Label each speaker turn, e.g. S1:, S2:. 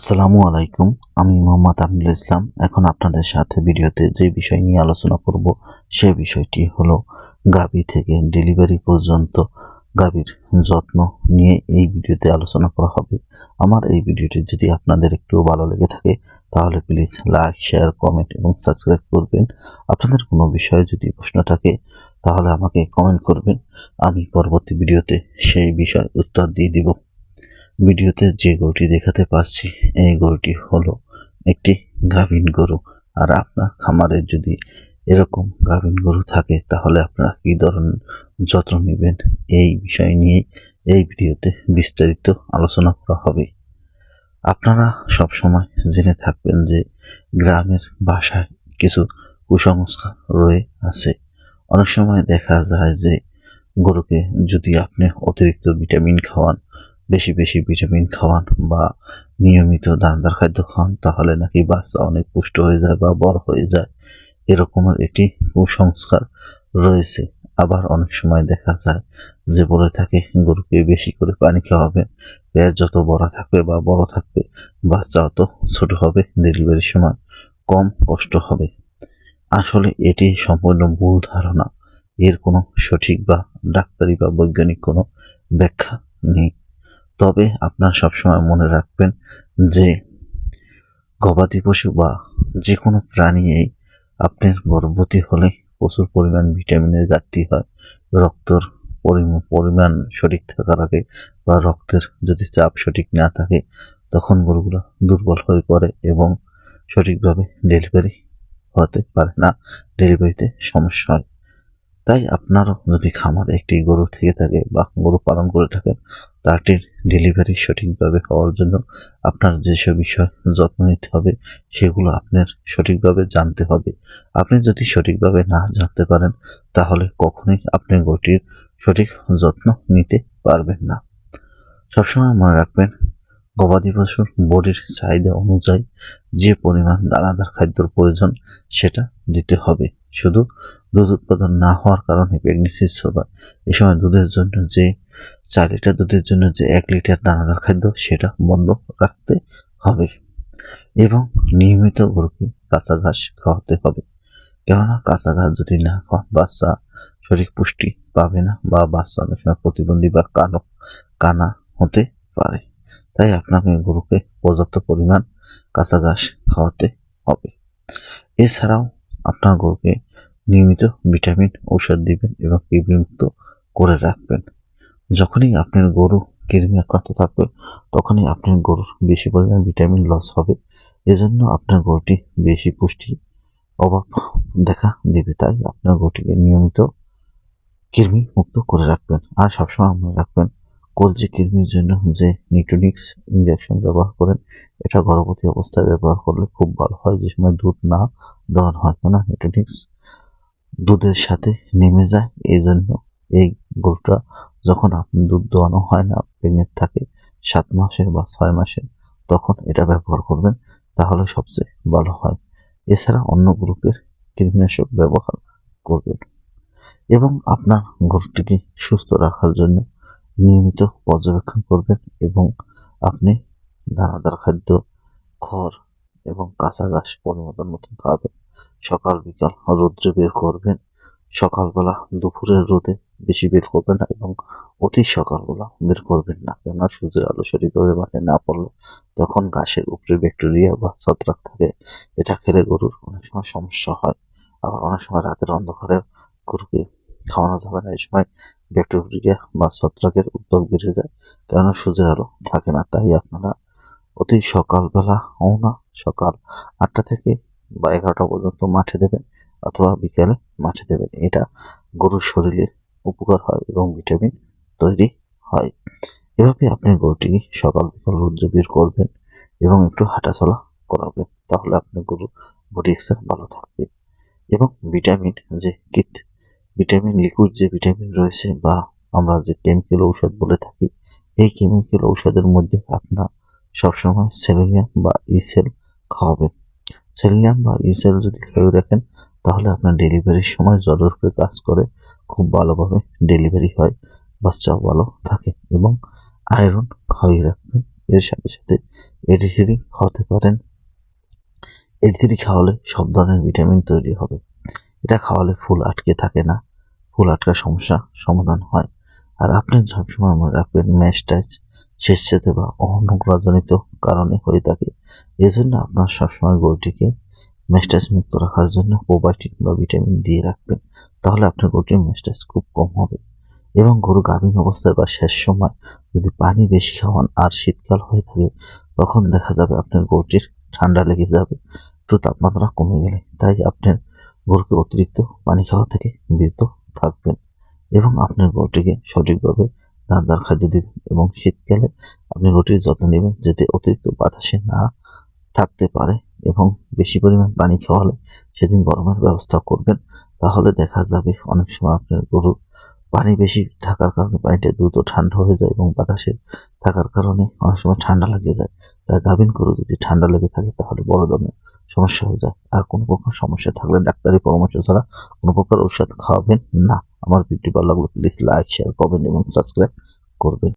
S1: আসসালামু আলাইকুম, আমি মোহাম্মদ আমিনুল ইসলাম। এখন আপনাদের সাথে ভিডিওতে যে বিষয় নিয়ে আলোচনা করব, সে বিষয়টি হলো গাভী থেকে ডেলিভারি পর্যন্ত গাভীর যত্ন নিয়ে এই ভিডিওতে আলোচনা করা হবে। আমার এই ভিডিওটি যদি আপনাদের একটু ভালো লেগে থাকে, তাহলে প্লিজ লাইক, শেয়ার, কমেন্ট এবং সাবস্ক্রাইব করবেন। আপনাদের কোনো বিষয়ে যদি প্রশ্ন থাকে, তাহলে আমাকে কমেন্ট করবেন। আমি পরবর্তী ভিডিওতে সেই বিষয় উত্তর দিয়ে দিব। ভিডিওতে যে গরুটি দেখাতে পাচ্ছি এই গরুটি হলো একটি গাভীন গরু। আর আপনার খামারে যদি এরকম গাভীন গরু থাকে, তাহলে আপনারা কী ধরনের যত্ন নেবেন? এই বিষয় নিয়ে এই ভিডিওতে বিস্তারিত আলোচনা করা হবে। আপনারা সবসময় জেনে থাকবেন যে গ্রামের ভাষায় কিছু কুসংস্কার রয়ে আছে। অনেক সময় দেখা যায় যে গরুকে যদি আপনি অতিরিক্ত ভিটামিন খাওয়ান বেশি বেশি ভিটামিন খাওয়ান বা নিয়মিত দানাদার খাদ্য খাওয়ান, তাহলে নাকি বাচ্চা অনেক পুষ্ট হয়ে যায় বা বড় হয়ে যায়। এরকমের একটি কুসংস্কার রয়েছে। আবার অনেক সময় দেখা যায় যে বলে থাকে, গরুকে বেশি করে পানি খাওয়াবেন, পেট যত বড় থাকবে বা বড় থাকবে, বাচ্চা অত ছোট হবে, ডেলিভারির সময় কম কষ্ট হবে। আসলে এটি সম্পূর্ণ ভুল ধারণা। এর কোনো সঠিক বা ডাক্তারি বা বৈজ্ঞানিক কোনো ব্যাখ্যা নেই। তবে আপনার সবসময় মনে রাখবেন যে গবাদি পশু বা যে কোনো প্রাণীই আপনার গর্ভবতী হলে প্রচুর পরিমাণ ভিটামিনের ঘাটতি হয়। রক্তর পরিম- পরিমাণ সঠিক থাকার আগে বা রক্তের যদি চাপ সঠিক না থাকে, তখন গরুগুলো দুর্বল হয়ে পড়ে এবং সঠিকভাবে ডেলিভারি হতে পারে না ডেলিভারিতে সমস্যা হয়। তাই আপনারও যদি খামারে একটি গরু থেকে থাকে বা গরু পালন করে থাকেন তাটির ডেলিভারি সঠিকভাবে হওয়ার জন্য আপনার যেসব বিষয় যত্ন নিতে হবে, সেগুলো আপনার সঠিকভাবে জানতে হবে। আপনি যদি সঠিকভাবে না জানতে পারেন, তাহলে কখনোই আপনি গরুটির সঠিক যত্ন নিতে পারবেন না। সবসময় মনে রাখবেন, গবাদি পশুর বডির চাহিদা অনুযায়ী যে পরিমাণ দানাদার খাদ্যর প্রয়োজন, সেটা দিতে হবে। শুধু দুধ উৎপাদন না হওয়ার কারণে প্রেগনেন্সি হয়। এই সময় দুধের জন্য যে চার লিটার দুধের জন্য যে এক লিটার দানাদার খাদ্য, সেটা বন্ধ রাখতে হবে। এবং নিয়মিত গরুকে কাঁচা ঘাস খাওয়াতে হবে। কেননা কাঁচা ঘাস যদি না খাওয়ান, বাচ্চা সঠিক পুষ্টি পাবে না বা বাচ্চা অনেক সময় প্রতিবন্ধী বা কানো, কানা হতে পারে। তাই আপনাকে গরুকে পর্যাপ্ত পরিমাণ কাঁচা ঘাস খাওয়াতে হবে। এছাড়াও আপনার গরুকে নিয়মিত ভিটামিন, ঔষধ দিবেন এবং কৃমিমুক্ত করে রাখবেন। যখনই আপনার গরু কৃমি আক্রান্ত থাকবে, তখনই আপনার গরুর বেশি পরিমাণ ভিটামিন লস হবে। এজন্য আপনার গরুটি বেশি পুষ্টি অভাব দেখা দেবে, তাই আপনার গরুটিকে নিয়মিত কৃমি মুক্ত করে রাখবেন। আর সবসময় মনে রাখবেন কলজি কৃমির জন্য যে নিউট্রনিক্স ইঞ্জেকশন ব্যবহার করেন, এটা গর্ভবতী অবস্থায় ব্যবহার করলে খুব ভালো হয়। যে সময় দুধ না দেওয়ার হয় কেন নিউট্রনিক্স দুধের সাথে নেমে যায়। এই জন্য এই গরুটা যখন আপনি দুধ দোয়ানো হয় না প্রেগনেন্ট থাকে সাত মাসের বা ছয় মাসের, তখন এটা ব্যবহার করবেন, তাহলে সবচেয়ে ভালো হয়। এছাড়া অন্য গ্রুপের কীটনাশক ব্যবহার করবেন এবং আপনার গরুটিকে সুস্থ রাখার জন্য নিয়মিত পর্যবেক্ষণ করবেন এবং আপনি দানাদার খাদ্য, খড় এবং কাঁচা ঘাস পরিমাণ মতন খাওয়াবেন। সকাল, বিকাল রৌদ্রে বের করবেন। সকালবেলা দুপুরের রোদে বেশি বের করবেন না এবং অতি সকালবেলা বের করবেন না। কেননা সূর্যের আলো সঠিকভাবে মাঠে না পড়লে তখন ঘাসের উপরে ব্যাকটেরিয়া বা ছত্রাক থাকে। এটা খেলে গরুর অনেক সময় সমস্যা হয়। আবার অনেক সময় রাতের অন্ধকারে গরুকে খাওয়ানো যাবে না। এই সময় ব্যাকটেরিয়া বা ছত্রাকের উদ্যোগ বেড়ে যায়, কেননা সূর্যের আলো থাকে না। তাই আপনারা অতি সকালবেলা, ও না, সকাল আটটা থেকে বা এগারোটা পর্যন্ত মাঠে দেবেন অথবা বিকেলে মাঠে দেবেন। এটা গরুর শরীরের উপকার হয় এবং ভিটামিন তৈরি হয়। এভাবে আপনি গরুটি সকাল বিকাল রৌদ্রে বের করবেন এবং একটু হাঁটাচলা করাবেন। তাহলে আপনার গরুর বডি এক্সার ভালো থাকবে এবং ভিটামিন যে কিট ভিটামিন, লিকুইড যে ভিটামিন রয়েছে বা আমরা যে কেমিক্যাল ঔষধ বলে থাকি, এই কেমিক্যাল ঔষধের মধ্যে আপনার সবসময় সেলিনিয়াম বা ইসেল খাওয়াবেন। সেলিয়াম বা ইসেল যদি খাইয়ে রাখেন তাহলে আপনার ডেলিভারির সময় জ্বরের উপরে কাজ করে, খুব ভালোভাবে ডেলিভারি হয়, বাচ্চাও ভালো থাকে এবং আয়রন খাইয়ে রাখবেন। এর সাথে সাথে এডি থ্রি খাওয়াতে পারেন। এডি থ্রি খাওয়ালে সব ধরনের ভিটামিন তৈরি হবে। এটা খাওয়ালে ফুল আটকে থাকে না। ফুল আটকার সমস্যা সমাধান হয়। আর আপনি সবসময় মনে রাখবেন ম্যাস্টাইজ স্বেচ্ছাতে বা অনুগ্রহজনিত কারণে হয়ে থাকে। এজন্য আপনার সবসময় গরুটিকে ম্যাস্টাইজ মুক্ত রাখার জন্য প্রোবায়োটিক বা ভিটামিন দিয়ে রাখবেন। তাহলে আপনার গরুটির ম্যাস্টাইজ খুব কম হবে। এবং গরু গাভীন অবস্থায় বা শেষ সময় যদি পানি বেশি খাওয়ান আর শীতকাল হয়ে থাকে, তখন দেখা যাবে আপনার গরুটির ঠান্ডা লেগে যাবে, একটু তাপমাত্রা কমে গেলে। তাই আপনার গরুকে অতিরিক্ত পানি খাওয়া থেকে বিরত থাকবেন এবং আপনার গরুটিকে সঠিকভাবে দানাদার খাদ্য দিবেন এবং শীতকালে আপনি গরুটির যত্ন নেবেন যাতে অতিরিক্ত বাতাসে না থাকতে পারে এবং বেশি পরিমাণ পানি খাওয়ালে সেদিন গরমের ব্যবস্থা করবেন। তাহলে দেখা যাবে অনেক সময় আপনার গরুর পানি বেশি থাকার কারণে পানিটা দ্রুত ঠান্ডা হয়ে যায় এবং বাতাসে থাকার কারণে অনেক সময় ঠান্ডা লাগে যায়। তাই গাভিন গরু যদি ঠান্ডা লেগে থাকে তাহলে বড় ধরনের সমস্যা হয়ে যায়। আর কোনো প্রকার সমস্যা থাকলে ডাক্তারি পরামর্শ ছাড়া কোনো প্রকার ঔষধ খাওয়াবেন না। আমার ভিডিও ভালো লাগলে প্লিজ লাইক শেয়ার করবেন এবং সাবস্ক্রাইব করবেন।